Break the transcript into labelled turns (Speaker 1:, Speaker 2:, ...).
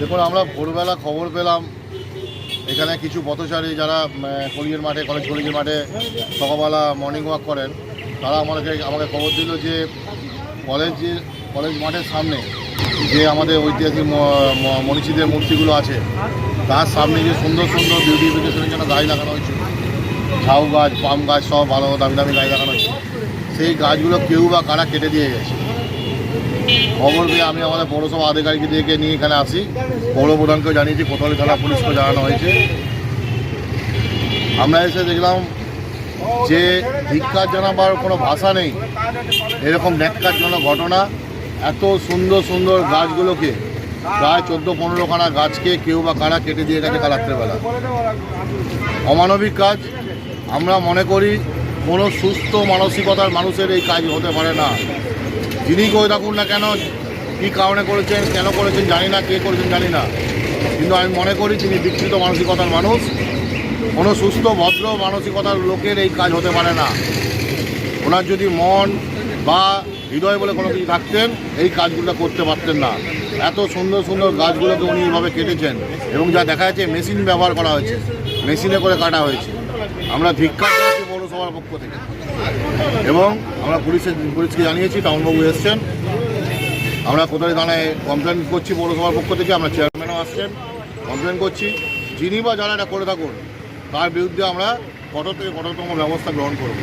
Speaker 1: দেখুন আমরা ভোরবেলা খবর পেলাম। এখানে কিছু পথচারী যারা উম, কলেজের মাঠে কলেজ কলেজের মাঠে সকালবেলা মর্নিং ওয়াক করেন তারা আমাকে আমাকে খবর দিল যে কলেজের কলেজ মাঠের সামনে যে আমাদের ঐতিহাসিক মনীষীদের মূর্তিগুলো আছে তার সামনে যে সুন্দর সুন্দর বিউটিফিকেশনের জন্য গাছ লাগানো হয়েছে। ঝাউ গাছ পাম গাছ সব ভালো দামি দামি গাছ লাগানো হয়েছে। সেই গাছগুলো কেউ বা কারা কেটে দিয়ে গেছে। খবর পেয়ে আমি আমাদের পৌরসভা আধিকারিকদেরকে নিয়ে এখানে আসি। পৌর প্রধানকেও জানিয়েছি, কোতোয়ালি থানা পুলিশকে জানানো হয়েছে। আমরা এসে দেখলাম যে ধিক্ষার জানাবার কোনো ভাষা নেই। এরকম ন্যাক্কারজনক ঘটনা। এত সুন্দর সুন্দর গাছগুলোকে, প্রায় চোদ্দ পনেরোখানা গাছকে কেউ বা কারা কেটে দিয়ে গেছে কাল রাত্রেবেলা। অমানবিক কাজ। আমরা মনে করি কোনো সুস্থ মানসিকতার মানুষের এই কাজ হতে পারে না। যিনি করে থাকুন না কেন, কী কারণে করেছেন, কেন করেছেন জানি না, কে করেছেন জানি না। কিন্তু আমি মনে করি তিনি বিকৃত মানসিকতার মানুষ। কোনো সুস্থ, ভদ্র মানসিকতার লোকের এই কাজ হতে পারে না। ওনার যদি মন বা হৃদয় বলে কোনো কিছু থাকতেন, এই কাজগুলো করতে পারতেন না। এত সুন্দর সুন্দর গাছগুলোকে উনি এইভাবে কেটেছেন এবং যা দেখা যাচ্ছে, মেশিন ব্যবহার করা হয়েছে। মেশিনে করে কাটা হয়েছে। আমরা ধিক্ষার করেছি পৌরসভার পক্ষ থেকে। এবং আমরা পুলিশের পুলিশকে জানিয়েছি, টাউনবাবু এসছেন। আমরা কোথায় দাঁড়ায় কমপ্লেন করছি পৌরসভার পক্ষ থেকে, আমরা চেয়ারম্যানও আসছেন কমপ্লেন করছি। যিনি বা যারা এটা করে থাকুন, তার বিরুদ্ধে আমরা কঠোর থেকে কঠোরতম ব্যবস্থা গ্রহণ করব।